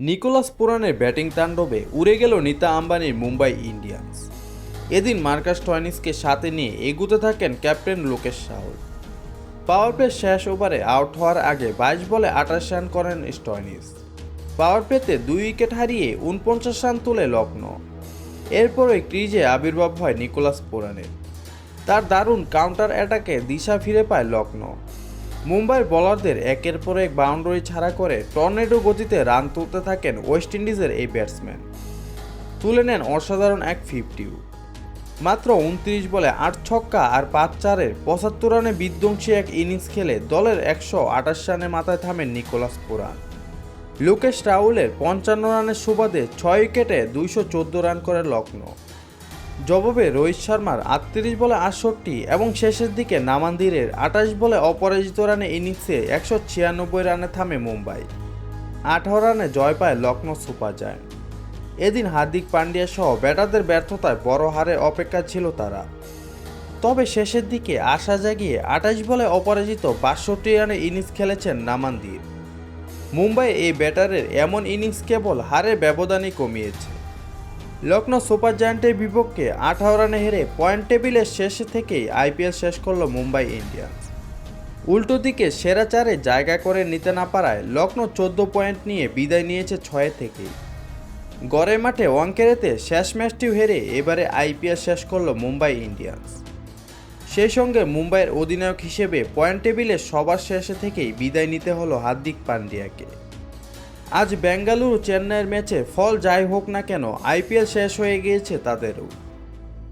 Nicolas পুরানের batting তাণ্ডবে উড়ে গেল নিতা আম্বানির মুম্বাই ইন্ডিয়ান্স। এদিন মার্কাস টয়নিসকে সাথে নিয়ে এগুতে থাকেন captain Lokesh Rahul power play শেষ ওভারে আউট হওয়ার আগে বাইশ বলে আঠাশ রান করেন স্টয়নিস। পাওয়ার প্লেতে দুই উইকেট হারিয়ে উনপঞ্চাশ রান তুলে লক্ষ্ণৌ এরপরে ক্রিজে আবির্ভাব হয় নিকোলাস পুরানের তার দারুণ কাউন্টার অ্যাটাকে দিশা ফিরে পায় লক্ষ্ণৌ মুম্বাইয়ের বোলারদের একের পর এক বাউন্ডারি ছাড়া করে টর্নেডো গতিতে রান তুলতে থাকেন ওয়েস্ট ইন্ডিজের এই ব্যাটসম্যান। তুলে নেন অসাধারণ এক ফিফটিও। মাত্র উনত্রিশ বলে আট ছক্কা আর পাঁচ চারের পঁচাত্তর রানে বিধ্বংসী এক ইনিংস খেলে দলের একশো আঠাশ রানে মাথায় থামেন নিকোলাস পুরান। লোকেশ রাহুলের পঞ্চান্ন রানের সুবাদে ছয় উইকেটে দুইশো চোদ্দ রান করে লক্ষ্ণৌ জবাবে রোহিত শর্মার আটত্রিশ বলে আটষট্টি এবং শেষের দিকে নামান্দিরের আঠাশ বলে অপরাজিত রানে ইনিংসে একশো ছিয়ানব্বই রানে থামে মুম্বাই। আঠারো রানে জয় পায় লক্ষ্ণৌ সুপার জায়ান্ট। এদিন হার্দিক পান্ডিয়া সহ ব্যাটারদের ব্যর্থতায় বড় হারে অপেক্ষা ছিল তারা। তবে শেষের দিকে আশা জাগিয়ে আঠাশ বলে অপরাজিত বাষট্টি রানে ইনিংস খেলেছেন নামান্দির। মুম্বাই এই ব্যাটারের এমন ইনিংস কেবল হারে ব্যবধানই কমিয়েছে। লখনৌ সুপার জায়ান্টের বিপক্ষে আঠারো রানে হেরে পয়েন্ট টেবিলের শেষে থেকেই আইপিএল শেষ করল মুম্বাই ইন্ডিয়ান্স। উল্টো দিকে সেরা চারে জায়গা করে নিতে না পারায় লখনৌ চোদ্দ পয়েন্ট নিয়ে বিদায় নিয়েছে ছয় থেকেই। গড়ের মাঠে ওয়াংকেরেতে শেষ ম্যাচটিও হেরে এবারে আইপিএল শেষ করল মুম্বাই ইন্ডিয়ান্স। সেই সঙ্গে মুম্বাইয়ের অধিনায়ক হিসেবে পয়েন্ট টেবিলে সবার শেষে থেকেই বিদায় নিতে হলো হার্দিক পান্ডিয়াকে। আজ বেঙ্গালুরু চেন্নাইয়ের ম্যাচে ফল যাই হোক না কেন আইপিএল শেষ হয়ে গিয়েছে তাদেরও।